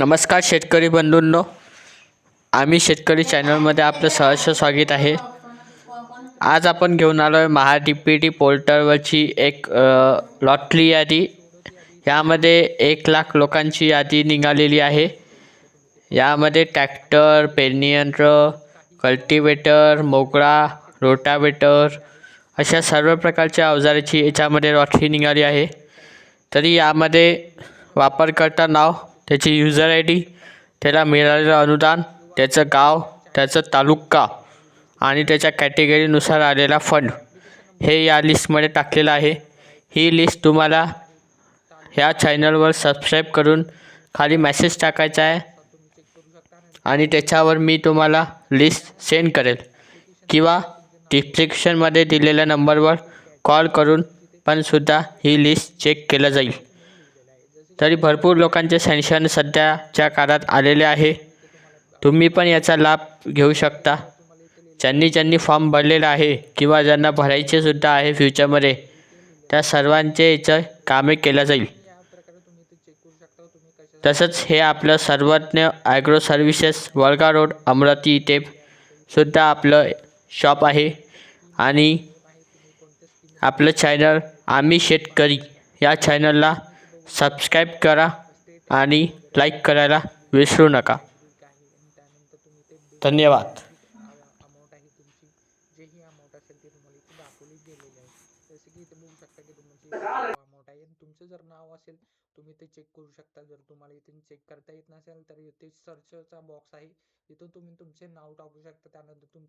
नमस्कार शेतकरी बंधूंनो. आम्ही शेतकरी चॅनलमध्ये आपलं सहर्ष स्वागत आहे. आज आपण घेऊन आलो आहे महा डी पी टी पोर्टलवरची एक लॉटरी यादी. यामध्ये एक लाख लोकांची यादी निघालेली आहे. यामध्ये ट्रॅक्टर पेरणी यंत्र कल्टिवेटर मोगळा रोटावेटर अशा सर्व प्रकारच्या अवजाराची याच्यामध्ये लॉटरी निघाली आहे. तरी यामध्ये वापरकर्ता नाव त्याची युजर आय डी त्याला मिळालेलं अनुदान त्याचं गाव त्याचं तालुका आणि त्याच्या कॅटेगरीनुसार आलेला फंड हे या लिस्टमध्ये टाकलेलं आहे. ही लिस्ट तुम्हाला ह्या चॅनलवर सबस्क्राईब करून खाली मॅसेज टाकायचा आहे आणि त्याच्यावर मी तुम्हाला लिस्ट सेंड करेल किंवा डिस्क्रिप्शनमध्ये दिलेल्या नंबरवर कॉल करून पण सुद्धा ही लिस्ट चेक केलं जाईल. तरी भरपूर लोकांचे सँक्शन सध्याच्या काळात आलेले आहे. तुम्ही पण याचा लाभ घेऊ शकता. ज्यांनी ज्यांनी फॉर्म भरलेला आहे किंवा ज्यांना भरायचेसुद्धा आहे फ्युचरमध्ये त्या सर्वांचे याचं कामे केलं जाईल. तसंच हे आपलं Sarvagya agro services Walga road Amravati इथे सुद्धा आपलं शॉप आहे. आणि आपलं चॅनल आम्ही शेतकरी या चॅनलला सबस्क्राईब करा आणि लाईक करायला विसरू नका. धन्यवाद. अमाऊंट आहे तुमची अमाऊंट असेल तुम्हाला इथे दाखवली गेलेली आहे की इथे शकता की तुमची अमाऊंट आहे आणि तुमचं जर नाव असेल तुम्ही ते चेक करू शकता जर तुम्हाला इथून चेक करता येत नसेल तर इथे सर्चचा बॉक्स आहे. तिथून तुम्ही तुमचे नाव टाकू शकता त्यानंतर तुमचं